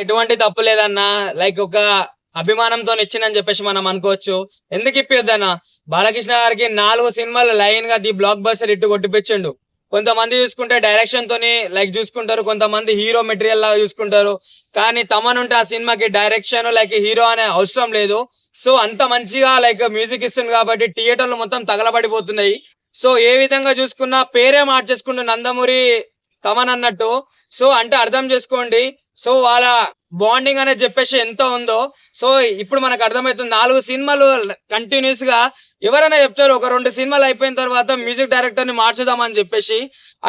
ఎటువంటి తప్పు లేదన్నా లైక్ ఒక అభిమానంతో ఇచ్చిందని చెప్పేసి మనం అనుకోవచ్చు. ఎందుకు ఇప్పిద్దన్న బాలకృష్ణ గారికి నాలుగు సినిమాలు లైన్గా ది బ్లాక్ బస్టర్ ఇట్టు కొట్టిపించిండు కొంతమంది చూసుకుంటే డైరెక్షన్ తోని లైక్ చూసుకుంటారు. కొంతమంది హీరో మెటీరియల్ లాగా చూసుకుంటారు. కానీ తమనుంటే ఆ సినిమాకి డైరెక్షన్ లైక్ హీరో అనే అవసరం లేదు. సో అంత మంచిగా లైక్ మ్యూజిక్ ఇస్తుంది కాబట్టి థియేటర్లు మొత్తం తగలబడిపోతున్నాయి. సో ఏ విధంగా చూసుకున్నా పేరే మార్చేసుకుంటూ నందమూరి తమన్ అన్నట్టు సో అంటే అర్థం చేసుకోండి. సో వాళ్ళ బాండింగ్ అనేది చెప్పేసి ఎంత ఉందో. సో ఇప్పుడు మనకు అర్థమవుతుంది నాలుగు సినిమాలు కంటిన్యూస్గా ఎవరైనా చెప్తారు ఒక రెండు సినిమాలు అయిపోయిన తర్వాత మ్యూజిక్ డైరెక్టర్ని మార్చుదామని చెప్పేసి.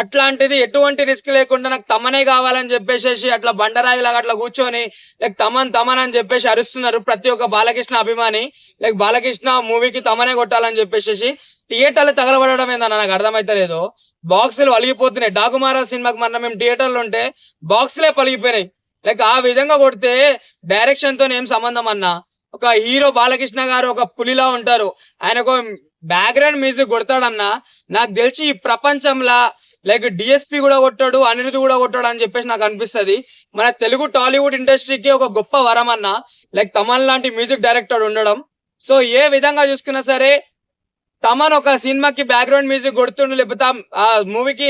అట్లాంటిది ఎటువంటి రిస్క్ లేకుండా నాకు తమనే కావాలని చెప్పేసి అట్లా బండరాయి లాగా అట్లా కూర్చొని లైక్ తమన్ తమన్ అని చెప్పేసి అరుస్తున్నారు ప్రతి ఒక్క బాలకృష్ణ అభిమాని. లైక్ బాలకృష్ణ మూవీకి తమనే కొట్టాలని చెప్పేసి థియేటర్లు తగలబడడం ఏందని నాకు అర్థమైతలేదు. బాక్సులు వలిగిపోతున్నాయి డాకుమారా సినిమాకి మొన్న మేము థియేటర్లు ఉంటే బాక్సులే పలిగిపోయినాయి. లైక్ ఆ విధంగా కొడితే డైరెక్షన్తో ఏం సంబంధం అన్నా? ఒక హీరో బాలకృష్ణ గారు ఒక పులిలా ఉంటారు. ఆయన ఒక బ్యాక్గ్రౌండ్ మ్యూజిక్ కొడతాడన్నా నాకు తెలిసి ఈ ప్రపంచంలో లైక్ డిఎస్పి కూడా కొట్టాడు అనిరుద్ధ్ కూడా కొట్టాడు అని చెప్పేసి నాకు అనిపిస్తుంది. మన తెలుగు టాలీవుడ్ ఇండస్ట్రీకి ఒక గొప్ప వరం అన్న లైక్ తమన్ లాంటి మ్యూజిక్ డైరెక్టర్ ఉండడం. సో ఏ విధంగా చూసుకున్నా సరే తమన్ ఒక సినిమాకి బ్యాక్గ్రౌండ్ మ్యూజిక్ కొడుతుండు లేకపోతే ఆ మూవీకి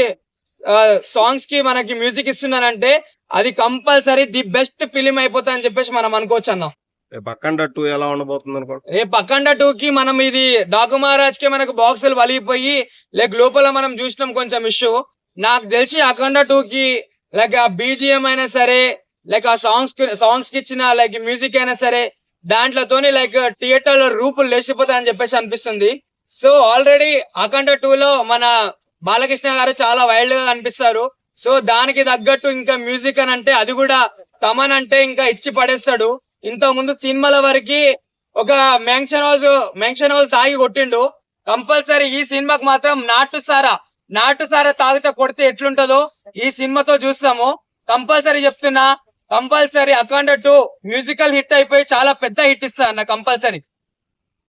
సాంగ్స్కి మనకి మ్యూజిక్ ఇస్తున్నానంటే అది కంపల్సరీ ది బెస్ట్ ఫిలిం అయిపోతా అని చెప్పేసి మనం అనుకోవచ్చు అన్న. రేపు అఖండ టూ ఎలా ఉండబోతుంది అనుకో రేపు అఖండ టూ కి మనం ఇది డాకు మహారాజ్కి మనకు బాక్సులు వలిగిపోయి లైక్ లోపల మనం చూసినాం కొంచెం ఇష్యూ నాకు తెలిసి అఖండ టూ కి లైక్ ఆ బీజిఎం అయినా సరే లైక్ ఆ సాంగ్స్కి సాంగ్స్కి ఇచ్చిన లైక్ మ్యూజిక్ అయినా సరే దాంట్లోతోని లైక్ థియేటర్లో రూపులు లేచిపోతాయి అని చెప్పేసి అనిపిస్తుంది. సో ఆల్రెడీ అఖండ టూ లో మన బాలకృష్ణ గారు చాలా వైల్డ్గా కనిపిస్తారు. సో దానికి తగ్గట్టు ఇంకా మ్యూజిక్ అని అంటే అది కూడా తమన్ అంటే ఇంకా ఇచ్చి పడేస్తాడు. ఇంత ముందు సినిమాల వరకు ఒక మ్యాంక్షన్ హౌస్ మ్యాంక్షన్ హౌస్ తాగి కొట్టిండు. కంపల్సరీ ఈ సినిమాకి మాత్రం నాటు సారా నాటు సారా తాగితే కొడితే ఎట్లుంటదో ఈ సినిమాతో చూస్తాము. కంపల్సరీ చెప్తున్నా compulsory Akhanda two musical hit అయిపోయి చాలా పెద్ద హిట్ ఇస్తా అన్న కంపల్సరీ.